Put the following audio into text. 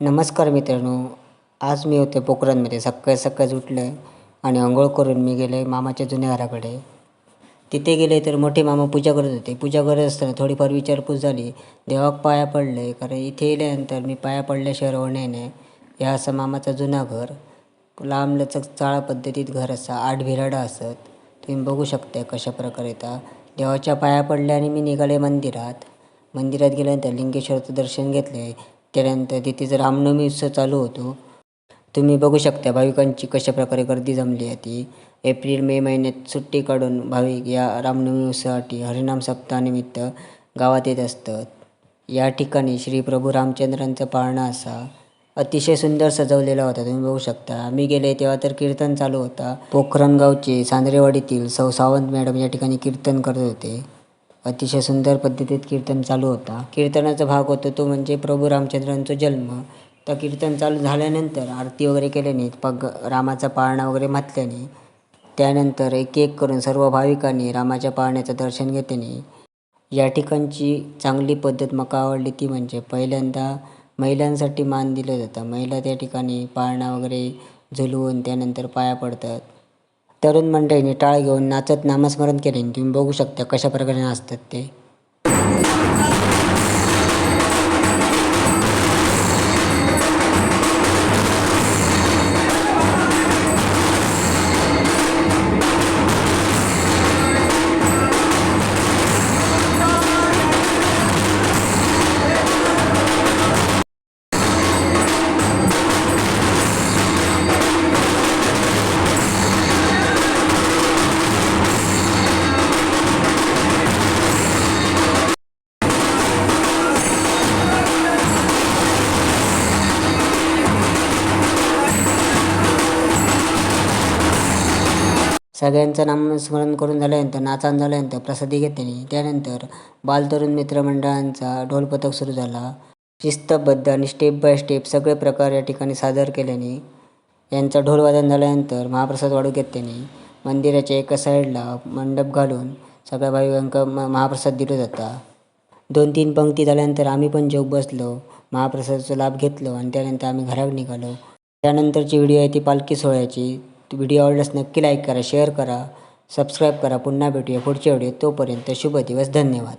नमस्कार मित्रांनो आज मी होते पोखरणमध्ये. सकाळी सकाळीच उठलं आणि आंघोळ करून मी गेले मामाच्या जुन्या घराकडे. तिथे गेले तर मोठे मामा पूजा करत होते. पूजा करत असताना थोडीफार विचारपूस झाली देवाक पाया पडले? कारण इथे येल्यानंतर मी पाया पडल्याशिवाय होणे नाही ह्या असं मामाचं जुना घर. लांब लचक चाळ पद्धतीत घर असा आठ भिराडा असत. तुम्ही बघू शकता कशा प्रकारे येतात देवाच्या पाया पडल्या आणि मी निघाले मंदिरात. मंदिरात गेल्यानंतर लिंगेश्वराचं दर्शन घेतले. त्यानंतर तिथेच रामनवमी उत्सव चालू होतो तुम्ही बघू शकता भाविकांची कशा प्रकारे गर्दी जमली आहे ती. एप्रिल मे महिन्यात सुट्टी काढून भाविक या रामनवमी उत्सवासाठी हरिनाम सप्ताहानिमित्त गावात येत असतात. या ठिकाणी श्री प्रभू रामचंद्रांचा पाळणा असा अतिशय सुंदर सजवलेला होता तुम्ही बघू शकता. आम्ही गेले तेव्हा तर कीर्तन चालू होता. पोखरण गावचे सांद्रेवाडीतील सौ सावंत मॅडम या ठिकाणी कीर्तन करत होते. अतिशय सुंदर पद्धतीत कीर्तन चालू होता. कीर्तनाचा भाग होता तो म्हणजे प्रभू रामचंद्रांचा जन्म. तर कीर्तन चालू झाल्यानंतर आरती वगैरे केल्याने पग रामाचा पाळणा वगैरे मातल्याने त्यानंतर एक एक करून सर्व भाविकांनी रामाच्या पाळण्याचं दर्शन घेतल्याने या ठिकाणची चांगली पद्धत मका आवडली ती म्हणजे पहिल्यांदा महिलांसाठी मान दिलं जातं. महिला त्या ठिकाणी पाळणा वगैरे झुलवून त्यानंतर पाया पडतात. तरुण मंडळीने टाळ घेऊन नाचत नामस्मरण केले तुम्ही बघू शकता कशा प्रकारे नाचतात ते. सगळ्यांचं नामस्मरण करून झाल्यानंतर नाचान झाल्यानंतर प्रसादी घेतली त्यानंतर बालतरुण मित्रमंडळांचा ढोलपथक सुरू झाला. शिस्तबद्ध आणि स्टेप बाय स्टेप सगळे प्रकार या ठिकाणी सादर केल्याने यांचा ढोलवादन झाल्यानंतर महाप्रसाद वाढू घेतल्याने मंदिराच्या एका साईडला मंडप घालून सगळ्या भाविकांका म महाप्रसाद दिलो जाता. दोन तीन पंक्ती झाल्यानंतर आम्ही पण जेव बसलो महाप्रसादाचा लाभ घेतलो आणि त्यानंतर आम्ही घरात निघालो. त्यानंतरची व्हिडिओ आहे ती पालखी सोहळ्याची. व्हिडिओ आवडल्यास नक्की लाईक करा शेअर करा सबस्क्राईब करा. पुन्हा भेटूया पुढच्या व्हिडिओ तोपर्यंत शुभ दिवस. धन्यवाद.